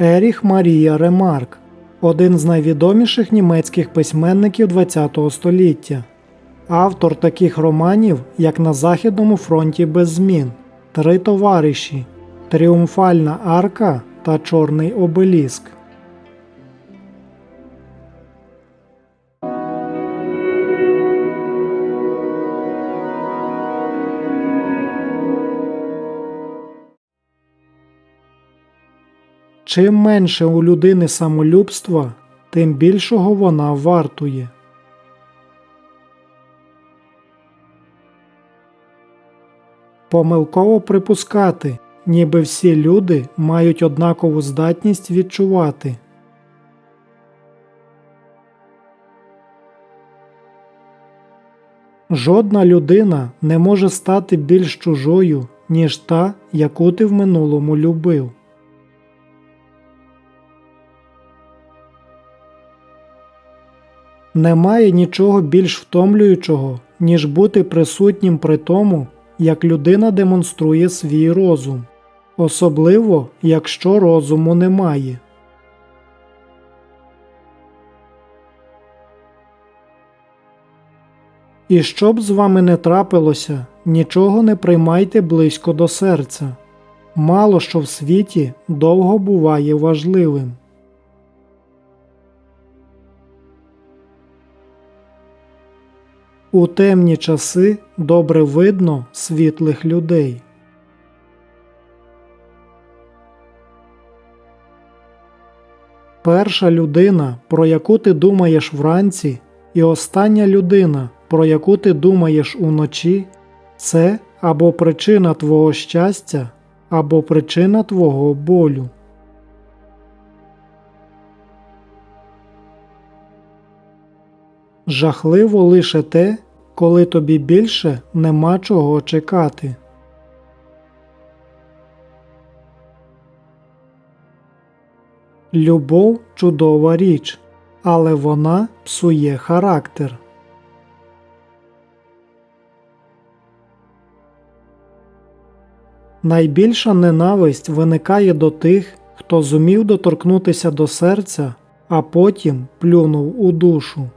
Еріх Марія Ремарк, один з найвідоміших німецьких письменників ХХ століття, автор таких романів, як На Західному фронті без змін, Три товариші, Тріумфальна арка та Чорний обеліск. Чим менше у людини самолюбства, тим більшого вона вартує. Помилково припускати, ніби всі люди мають однакову здатність відчувати. Жодна людина не може стати більш чужою, ніж та, яку ти в минулому любив. Немає нічого більш втомлюючого, ніж бути присутнім при тому, як людина демонструє свій розум, особливо якщо розуму немає. І що б з вами не трапилося, нічого не приймайте близько до серця. Мало що в світі довго буває важливим. У темні часи добре видно світлих людей. Перша людина, про яку ти думаєш вранці, і остання людина, про яку ти думаєш уночі, це або причина твого щастя, або причина твого болю. Жахливо лише те, коли тобі більше нема чого чекати. Любов чудова річ, але вона псує характер. Найбільша ненависть виникає до тих, хто зумів доторкнутися до серця, а потім плюнув у душу.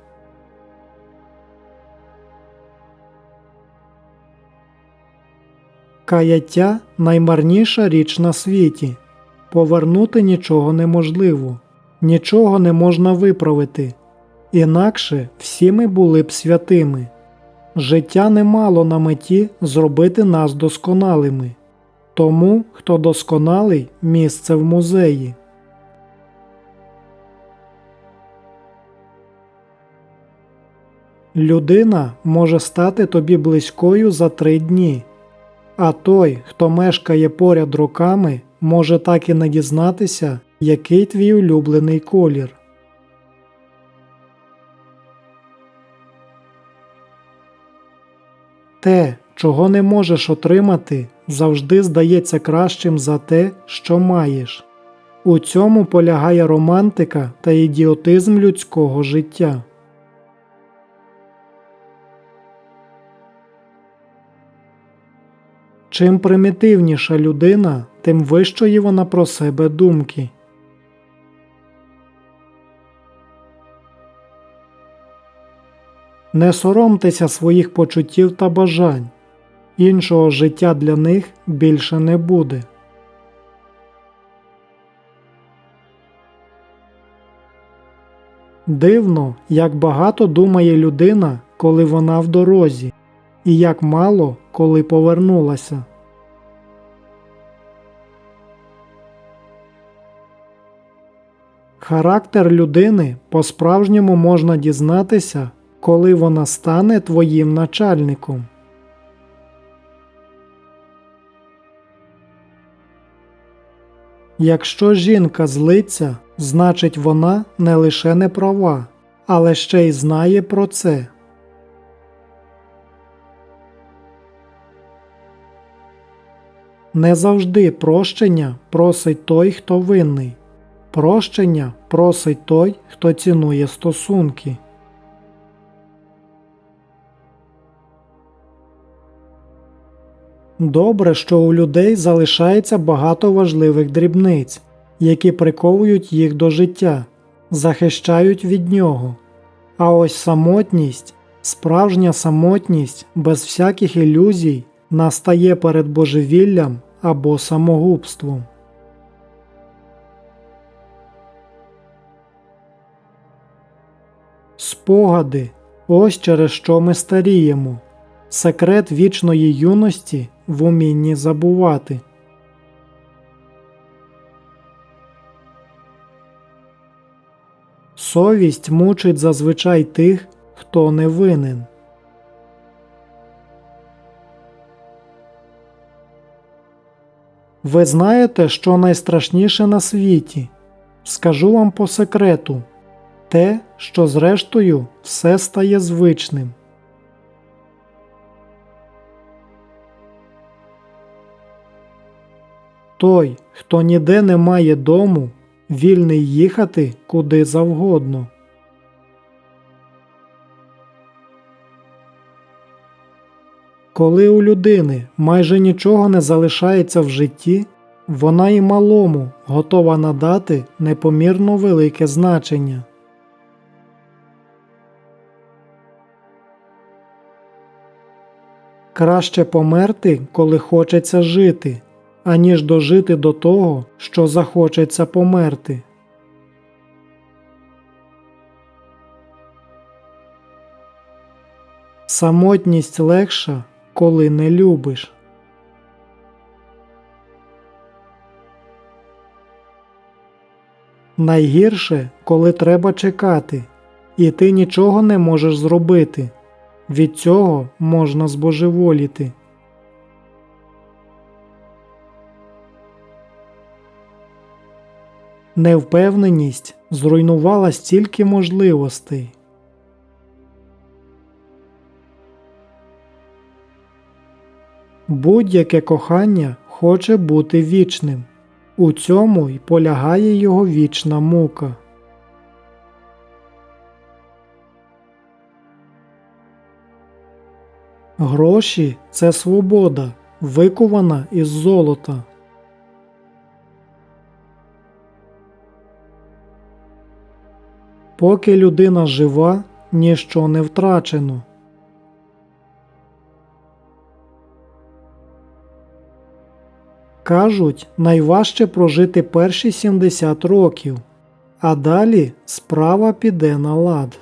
Каяття наймарніша річ на світі. Повернути нічого неможливо, нічого не можна виправити. Інакше всі ми були б святими. Життя не мало на меті зробити нас досконалими. Тому, хто досконалий, місце в музеї. Людина може стати тобі близькою за три дні. А той, хто мешкає поряд роками, може так і не дізнатися, який твій улюблений колір. Те, чого не можеш отримати, завжди здається кращим за те, що маєш. У цьому полягає романтика та ідіотизм людського життя. Чим примітивніша людина, тим вищої вона про себе думки. Не соромтеся своїх почуттів та бажань. Іншого життя для них більше не буде. Дивно, як багато думає людина, коли вона в дорозі, і як мало, коли повернулася. Характер людини по-справжньому можна дізнатися, коли вона стане твоїм начальником. Якщо жінка злиться, значить вона не лише не права, але ще й знає про це. Не завжди прощення просить той, хто винний. Прощення просить той, хто цінує стосунки. Добре, що у людей залишається багато важливих дрібниць, які приковують їх до життя, захищають від нього. А ось самотність, справжня самотність без всяких ілюзій настає перед божевіллям або самогубством. Спогади ось через що ми старіємо. Секрет вічної юності в умінні забувати. Совість мучить зазвичай тих, хто не винен. Ви знаєте, що найстрашніше на світі? Скажу вам по секрету те, що зрештою все стає звичним. Той, хто ніде не має дому, вільний їхати куди завгодно. Коли у людини майже нічого не залишається в житті, вона і малому готова надати непомірно велике значення. Краще померти, коли хочеться жити, аніж дожити до того, що захочеться померти. Самотність легша, коли не любиш. Найгірше, коли треба чекати, і ти нічого не можеш зробити. Від цього можна збожеволіти. Невпевненість зруйнувала стільки можливостей. Будь-яке кохання хоче бути вічним. У цьому й полягає його вічна мука. Гроші це свобода, викувана із золота. Поки людина жива, ніщо не втрачено. Кажуть, найважче прожити перші 70 років, а далі справа піде на лад.